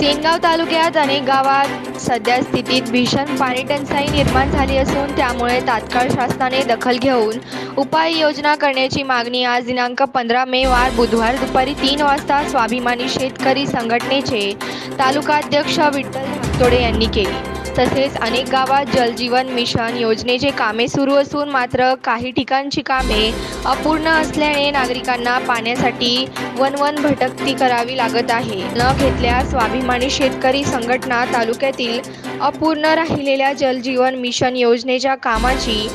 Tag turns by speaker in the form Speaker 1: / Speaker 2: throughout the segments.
Speaker 1: सेनगाव तालुक्यात अनेक गावात सध्या स्थितीत भीषण पाणी टंचाई निर्माण झाली असून त्यामुळे तात्काळ शासनाने दखल घेऊन उपाययोजना करण्याची मागणी आज दिनांक पंधरा मे वार बुधवार दुपारी तीन वाजता स्वाभिमानी शेतकरी संघटनेचे तालुकाध्यक्ष विठ्ठल धाकतोडे यांनी केली. तसेच अनेक गावात जलजीवन मिशन योजनेचे कामे सुरू असून मात्र काही ठिकाणची कामे अपूर्ण असल्याने नागरिकांना पाण्यासाठी वनवन भटकती करावी लागत आहे. न घेतल्यास स्वाभिमानी शेतकरी संघटना तालुक्यातील अपूर्ण राहिलेल्या जलजीवन मिशन योजनेच्या कामाची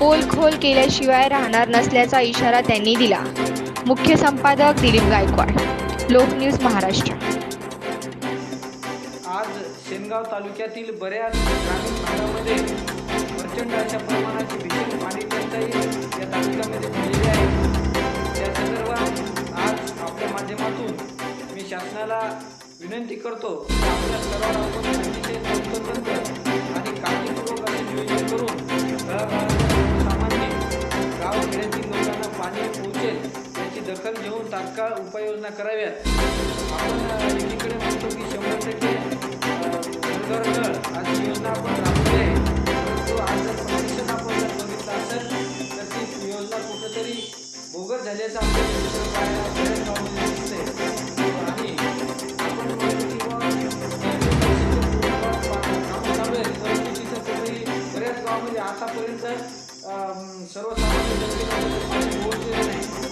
Speaker 1: पोलखोल केल्याशिवाय राहणार नसल्याचा इशारा त्यांनी दिला. मुख्य संपादक दिलीप गायकवाड लोकन्यूज महाराष्ट्र.
Speaker 2: आज सेनगाव तालुक्यातील बऱ्याच ग्रामीण भागामध्ये प्रचंड अशा प्रमाणाची भीषण पाणी टंचाई या तालुक्यामध्ये झालेली आहे. त्या संदर्भात आज आपल्या माध्यमातून मी शासनाला विनंती करतो की आपल्या स्तरावर आपण अतिशय तंत्रतंत्र आणि काळजीपूर्वक असे नियोजन करून सामान्य गावखेड्यातील लोकांना पाणी पोहोचेल याची दखल घेऊन तात्काळ उपाययोजना कराव्यात. आपण एकीकडे म्हणतो की शंभर टक्के चालू आहेत बऱ्याच गावामध्ये आतापर्यंत सर्वसामान्य जनतेला पाणी पोहोचलेलं नाही.